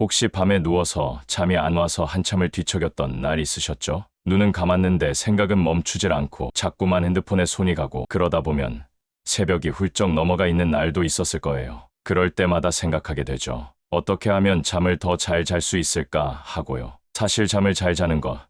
혹시 밤에 누워서 잠이 안 와서 한참을 뒤척였던 날 있으셨죠? 눈은 감았는데 생각은 멈추질 않고 자꾸만 핸드폰에 손이 가고 그러다 보면 새벽이 훌쩍 넘어가 있는 날도 있었을 거예요. 그럴 때마다 생각하게 되죠. 어떻게 하면 잠을 더 잘 잘 수 있을까 하고요. 사실 잠을 잘 자는 것.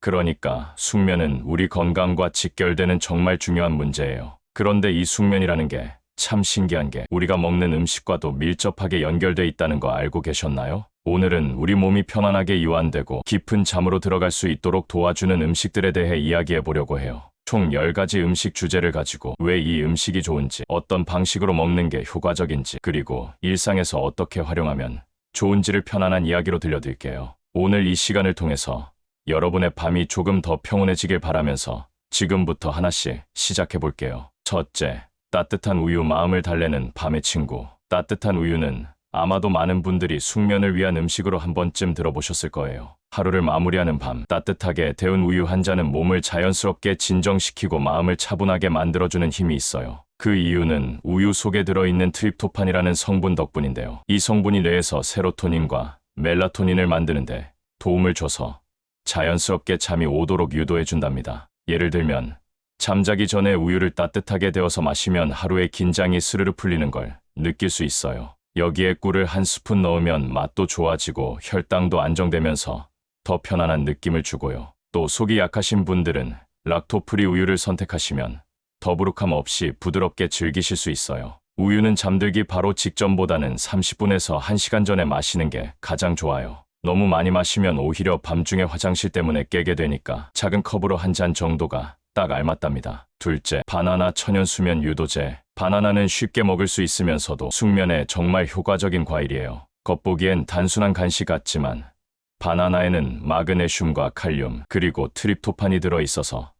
그러니까 숙면은 우리 건강과 직결되는 정말 중요한 문제예요. 그런데 이 숙면이라는 게참 신기한 게 우리가 먹는 음식과도 밀접하게 연결돼 있다는 거 알고 계셨나요? 오늘은 우리 몸이 편안하게 이완되고 깊은 잠으로 들어갈 수 있도록 도와주는 음식들에 대해 이야기해 보려고 해요. 총 10가지 음식 주제를 가지고 왜 이 음식이 좋은지, 어떤 방식으로 먹는 게 효과적인지, 그리고 일상에서 어떻게 활용하면 좋은지를 편안한 이야기로 들려드릴게요. 오늘 이 시간을 통해서 여러분의 밤이 조금 더 평온해지길 바라면서 지금부터 하나씩 시작해 볼게요. 첫째, 따뜻한 우유 마음을 달래는 밤의 친구. 따뜻한 우유는 아마도 많은 분들이 숙면을 위한 음식으로 한 번쯤 들어보셨을 거예요. 하루를 마무리하는 밤, 따뜻하게 데운 우유 한 잔은 몸을 자연스럽게 진정시키고 마음을 차분하게 만들어주는 힘이 있어요. 그 이유는 우유 속에 들어있는 트립토판이라는 성분 덕분인데요. 이 성분이 뇌에서 세로토닌과 멜라토닌을 만드는데 도움을 줘서 자연스럽게 잠이 오도록 유도해준답니다. 예를 들면 잠자기 전에 우유를 따뜻하게 데워서 마시면 하루의 긴장이 스르르 풀리는 걸 느낄 수 있어요. 여기에 꿀을 한 스푼 넣으면 맛도 좋아지고 혈당도 안정되면서 더 편안한 느낌을 주고요. 또 속이 약하신 분들은 락토프리 우유를 선택하시면 더부룩함 없이 부드럽게 즐기실 수 있어요. 우유는 잠들기 바로 직전보다는 30분에서 1시간 전에 마시는 게 가장 좋아요. 너무 많이 마시면 오히려 밤중에 화장실 때문에 깨게 되니까 작은 컵으로 한 잔 정도가 딱 알맞답니다. 둘째, 바나나 천연 수면 유도제. 바나나는 쉽게 먹을 수 있으면서도 숙면에 정말 효과적인 과일이에요. 겉보기엔 단순한 간식 같지만 바나나에는 마그네슘과 칼륨 그리고 트립토판이 들어있어서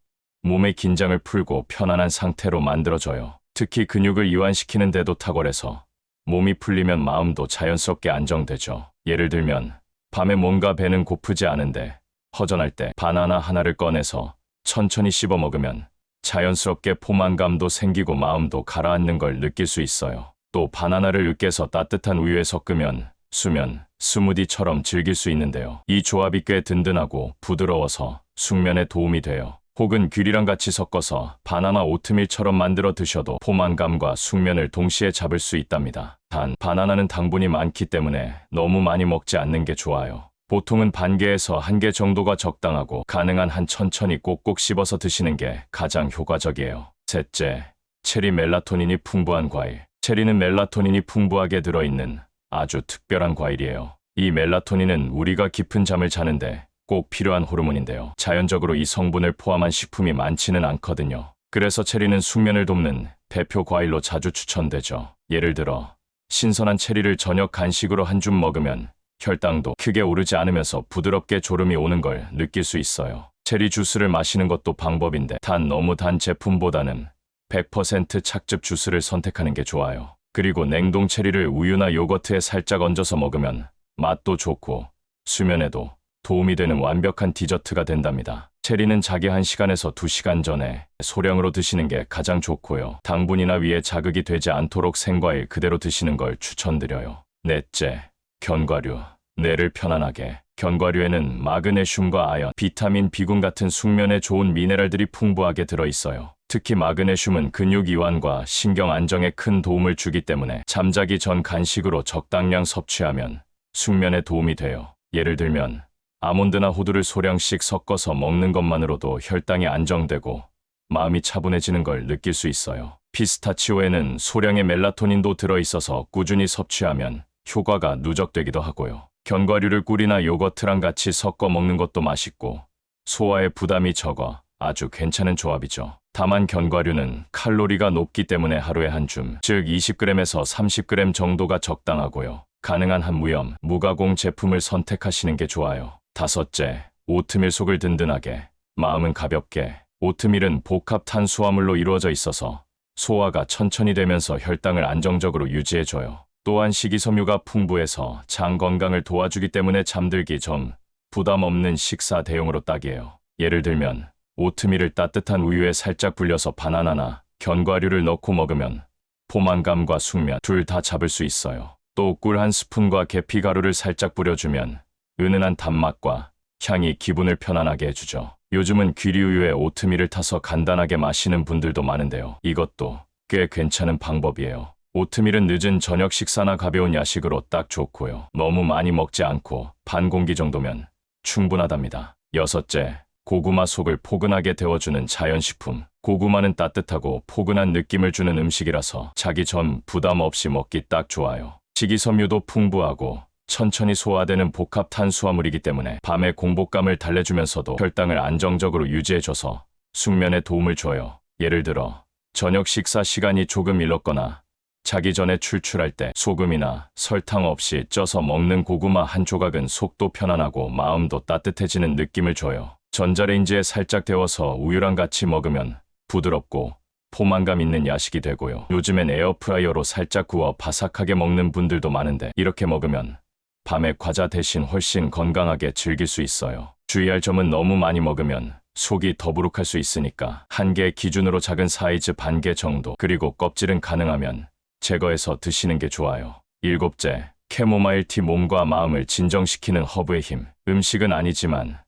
몸의 긴장을 풀고 편안한 상태로 만들어줘요. 특히 근육을 이완시키는 데도 탁월해서 몸이 풀리면 마음도 자연스럽게 안정되죠. 예를 들면 밤에 뭔가 배는 고프지 않은데 허전할 때 바나나 하나를 꺼내서 천천히 씹어 먹으면 자연스럽게 포만감도 생기고 마음도 가라앉는 걸 느낄 수 있어요. 또 바나나를 으깨서 따뜻한 우유에 섞으면 수면, 스무디처럼 즐길 수 있는데요. 이 조합이 꽤 든든하고 부드러워서 숙면에 도움이 돼요. 혹은 귤이랑 같이 섞어서 바나나 오트밀처럼 만들어 드셔도 포만감과 숙면을 동시에 잡을 수 있답니다. 단, 바나나는 당분이 많기 때문에 너무 많이 먹지 않는 게 좋아요. 보통은 반 개에서 한 개 정도가 적당하고 가능한 한 천천히 꼭꼭 씹어서 드시는 게 가장 효과적이에요. 셋째, 체리 멜라토닌이 풍부한 과일. 체리는 멜라토닌이 풍부하게 들어있는 아주 특별한 과일이에요. 이 멜라토닌은 우리가 깊은 잠을 자는데 꼭 필요한 호르몬인데요. 자연적으로 이 성분을 포함한 식품이 많지는 않거든요. 그래서 체리는 숙면을 돕는 대표 과일로 자주 추천되죠. 예를 들어 신선한 체리를 저녁 간식으로 한 줌 먹으면 혈당도 크게 오르지 않으면서 부드럽게 졸음이 오는 걸 느낄 수 있어요. 체리 주스를 마시는 것도 방법인데 단 너무 단 제품보다는 100% 착즙 주스를 선택하는 게 좋아요. 그리고 냉동 체리를 우유나 요거트에 살짝 얹어서 먹으면 맛도 좋고 수면에도 도움이 되는 완벽한 디저트가 된답니다. 체리는 자기 1시간에서 2시간 전에 소량으로 드시는 게 가장 좋고요. 당분이나 위에 자극이 되지 않도록 생과일 그대로 드시는 걸 추천드려요. 넷째, 견과류. 뇌를 편안하게. 견과류에는 마그네슘과 아연, 비타민 B군 같은 숙면에 좋은 미네랄들이 풍부하게 들어있어요. 특히 마그네슘은 근육 이완과 신경 안정에 큰 도움을 주기 때문에 잠자기 전 간식으로 적당량 섭취하면 숙면에 도움이 돼요. 예를 들면 아몬드나 호두를 소량씩 섞어서 먹는 것만으로도 혈당이 안정되고 마음이 차분해지는 걸 느낄 수 있어요. 피스타치오에는 소량의 멜라토닌도 들어있어서 꾸준히 섭취하면 효과가 누적되기도 하고요. 견과류를 꿀이나 요거트랑 같이 섞어 먹는 것도 맛있고 소화에 부담이 적어 아주 괜찮은 조합이죠. 다만 견과류는 칼로리가 높기 때문에 하루에 한 줌, 즉 20g에서 30g 정도가 적당하고요. 가능한 한 무염, 무가공 제품을 선택하시는 게 좋아요. 다섯째, 오트밀 속을 든든하게, 마음은 가볍게. 오트밀은 복합 탄수화물로 이루어져 있어서 소화가 천천히 되면서 혈당을 안정적으로 유지해줘요. 또한 식이섬유가 풍부해서 장 건강을 도와주기 때문에 잠들기 전 부담 없는 식사 대용으로 딱이에요. 예를 들면 오트밀을 따뜻한 우유에 살짝 불려서 바나나나 견과류를 넣고 먹으면 포만감과 숙면 둘 다 잡을 수 있어요. 또 꿀 한 스푼과 계피 가루를 살짝 뿌려주면 은은한 단맛과 향이 기분을 편안하게 해주죠. 요즘은 귀리우유에 오트밀을 타서 간단하게 마시는 분들도 많은데요. 이것도 꽤 괜찮은 방법이에요. 오트밀은 늦은 저녁 식사나 가벼운 야식으로 딱 좋고요. 너무 많이 먹지 않고 반 공기 정도면 충분하답니다. 여섯째, 고구마 속을 포근하게 데워주는 자연식품. 고구마는 따뜻하고 포근한 느낌을 주는 음식이라서 자기 전 부담 없이 먹기 딱 좋아요. 식이섬유도 풍부하고 천천히 소화되는 복합 탄수화물이기 때문에 밤의 공복감을 달래주면서도 혈당을 안정적으로 유지해줘서 숙면에 도움을 줘요. 예를 들어 저녁 식사 시간이 조금 일렀거나 자기 전에 출출할 때 소금이나 설탕 없이 쪄서 먹는 고구마 한 조각은 속도 편안하고 마음도 따뜻해지는 느낌을 줘요. 전자레인지에 살짝 데워서 우유랑 같이 먹으면 부드럽고 포만감 있는 야식이 되고요. 요즘엔 에어프라이어로 살짝 구워 바삭하게 먹는 분들도 많은데 이렇게 먹으면 밤에 과자 대신 훨씬 건강하게 즐길 수 있어요. 주의할 점은 너무 많이 먹으면 속이 더부룩할 수 있으니까 한 개 기준으로 작은 사이즈 반 개 정도 그리고 껍질은 가능하면 제거해서 드시는 게 좋아요. 일곱째, 캐모마일 티 몸과 마음을 진정시키는 허브의 힘. 음식은 아니지만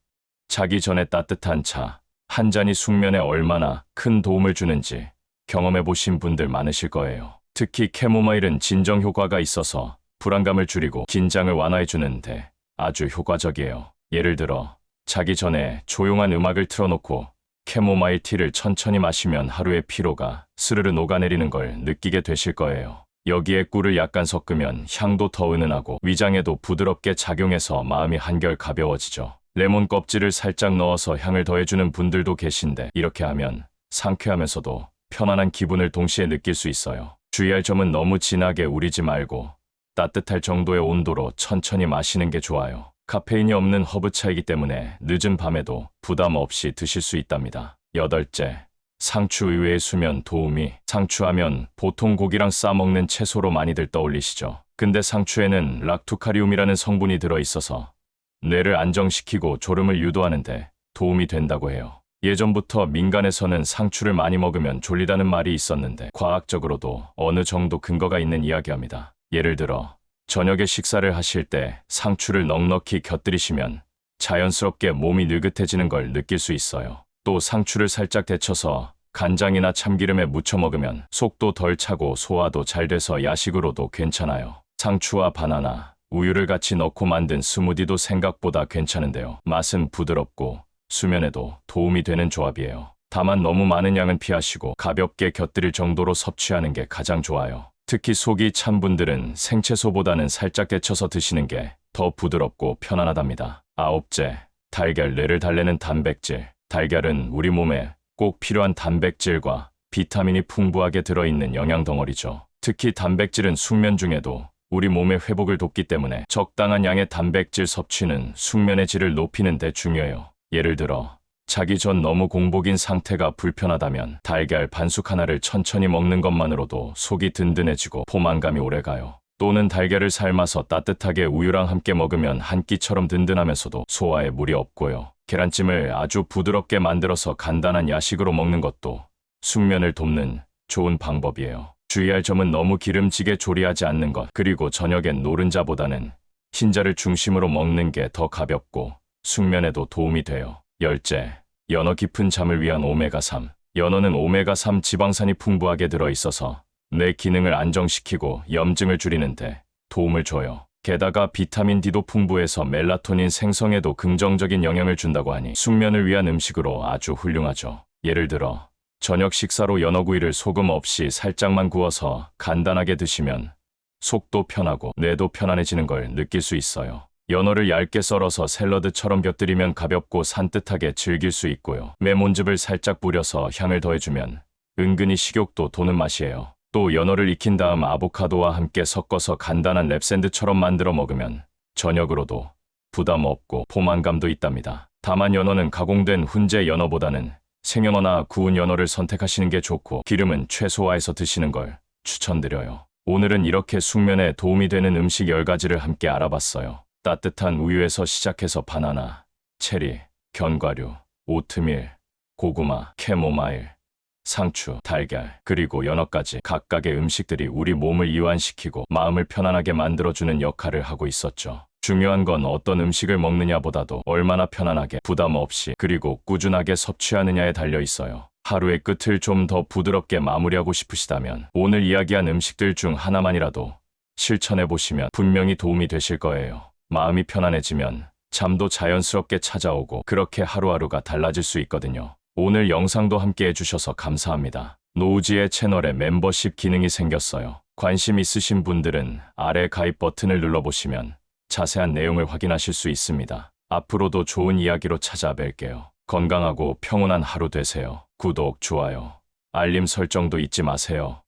자기 전에 따뜻한 차 한 잔이 숙면에 얼마나 큰 도움을 주는지 경험해 보신 분들 많으실 거예요. 특히 캐모마일은 진정 효과가 있어서 불안감을 줄이고 긴장을 완화해 주는데 아주 효과적이에요. 예를 들어 자기 전에 조용한 음악을 틀어놓고 캐모마일 티를 천천히 마시면 하루의 피로가 스르르 녹아내리는 걸 느끼게 되실 거예요. 여기에 꿀을 약간 섞으면 향도 더 은은하고 위장에도 부드럽게 작용해서 마음이 한결 가벼워지죠. 레몬 껍질을 살짝 넣어서 향을 더해주는 분들도 계신데 이렇게 하면 상쾌하면서도 편안한 기분을 동시에 느낄 수 있어요. 주의할 점은 너무 진하게 우리지 말고 따뜻할 정도의 온도로 천천히 마시는 게 좋아요. 카페인이 없는 허브차이기 때문에 늦은 밤에도 부담 없이 드실 수 있답니다. 여덟째, 상추 의외의 수면 도우미. 상추하면 보통 고기랑 싸먹는 채소로 많이들 떠올리시죠. 근데 상추에는 락투카리움이라는 성분이 들어있어서 뇌를 안정시키고 졸음을 유도하는데 도움이 된다고 해요. 예전부터 민간에서는 상추를 많이 먹으면 졸리다는 말이 있었는데 과학적으로도 어느 정도 근거가 있는 이야기합니다. 예를 들어 저녁에 식사를 하실 때 상추를 넉넉히 곁들이시면 자연스럽게 몸이 느긋해지는 걸 느낄 수 있어요. 또 상추를 살짝 데쳐서 간장이나 참기름에 무쳐 먹으면 속도 덜 차고 소화도 잘 돼서 야식으로도 괜찮아요. 상추와 바나나, 우유를 같이 넣고 만든 스무디도 생각보다 괜찮은데요. 맛은 부드럽고 수면에도 도움이 되는 조합이에요. 다만 너무 많은 양은 피하시고 가볍게 곁들일 정도로 섭취하는 게 가장 좋아요. 특히 속이 찬 분들은 생채소보다는 살짝 데쳐서 드시는 게 더 부드럽고 편안하답니다. 아홉째, 달걀 뇌를 달래는 단백질. 달걀은 우리 몸에 꼭 필요한 단백질과 비타민이 풍부하게 들어있는 영양 덩어리죠. 특히 단백질은 숙면 중에도 우리 몸의 회복을 돕기 때문에 적당한 양의 단백질 섭취는 숙면의 질을 높이는 데 중요해요. 예를 들어 자기 전 너무 공복인 상태가 불편하다면 달걀 반숙 하나를 천천히 먹는 것만으로도 속이 든든해지고 포만감이 오래가요. 또는 달걀을 삶아서 따뜻하게 우유랑 함께 먹으면 한 끼처럼 든든하면서도 소화에 무리 없고요. 계란찜을 아주 부드럽게 만들어서 간단한 야식으로 먹는 것도 숙면을 돕는 좋은 방법이에요. 주의할 점은 너무 기름지게 조리하지 않는 것, 그리고 저녁엔 노른자보다는 흰자를 중심으로 먹는 게 더 가볍고 숙면에도 도움이 돼요. 열째, 연어 깊은 잠을 위한 오메가3. 연어는 오메가3 지방산이 풍부하게 들어있어서 뇌 기능을 안정시키고 염증을 줄이는데 도움을 줘요. 게다가 비타민 D도 풍부해서 멜라토닌 생성에도 긍정적인 영향을 준다고 하니 숙면을 위한 음식으로 아주 훌륭하죠. 예를 들어 저녁 식사로 연어구이를 소금 없이 살짝만 구워서 간단하게 드시면 속도 편하고 뇌도 편안해지는 걸 느낄 수 있어요. 연어를 얇게 썰어서 샐러드처럼 곁들이면 가볍고 산뜻하게 즐길 수 있고요. 레몬즙을 살짝 뿌려서 향을 더해주면 은근히 식욕도 도는 맛이에요. 또 연어를 익힌 다음 아보카도와 함께 섞어서 간단한 랩샌드처럼 만들어 먹으면 저녁으로도 부담 없고 포만감도 있답니다. 다만 연어는 가공된 훈제 연어보다는 생연어나 구운 연어를 선택하시는 게 좋고 기름은 최소화해서 드시는 걸 추천드려요. 오늘은 이렇게 숙면에 도움이 되는 음식 10가지를 함께 알아봤어요. 따뜻한 우유에서 시작해서 바나나, 체리, 견과류, 오트밀, 고구마, 캐모마일, 상추, 달걀, 그리고 연어까지 각각의 음식들이 우리 몸을 이완시키고 마음을 편안하게 만들어주는 역할을 하고 있었죠. 중요한 건 어떤 음식을 먹느냐보다도 얼마나 편안하게 부담 없이 그리고 꾸준하게 섭취하느냐에 달려 있어요. 하루의 끝을 좀 더 부드럽게 마무리하고 싶으시다면 오늘 이야기한 음식들 중 하나만이라도 실천해 보시면 분명히 도움이 되실 거예요. 마음이 편안해지면 잠도 자연스럽게 찾아오고 그렇게 하루하루가 달라질 수 있거든요. 오늘 영상도 함께 해주셔서 감사합니다. 노우지의 채널에 멤버십 기능이 생겼어요. 관심 있으신 분들은 아래 가입 버튼을 눌러보시면 자세한 내용을 확인하실 수 있습니다. 앞으로도 좋은 이야기로 찾아뵐게요. 건강하고 평온한 하루 되세요. 구독, 좋아요, 알림 설정도 잊지 마세요.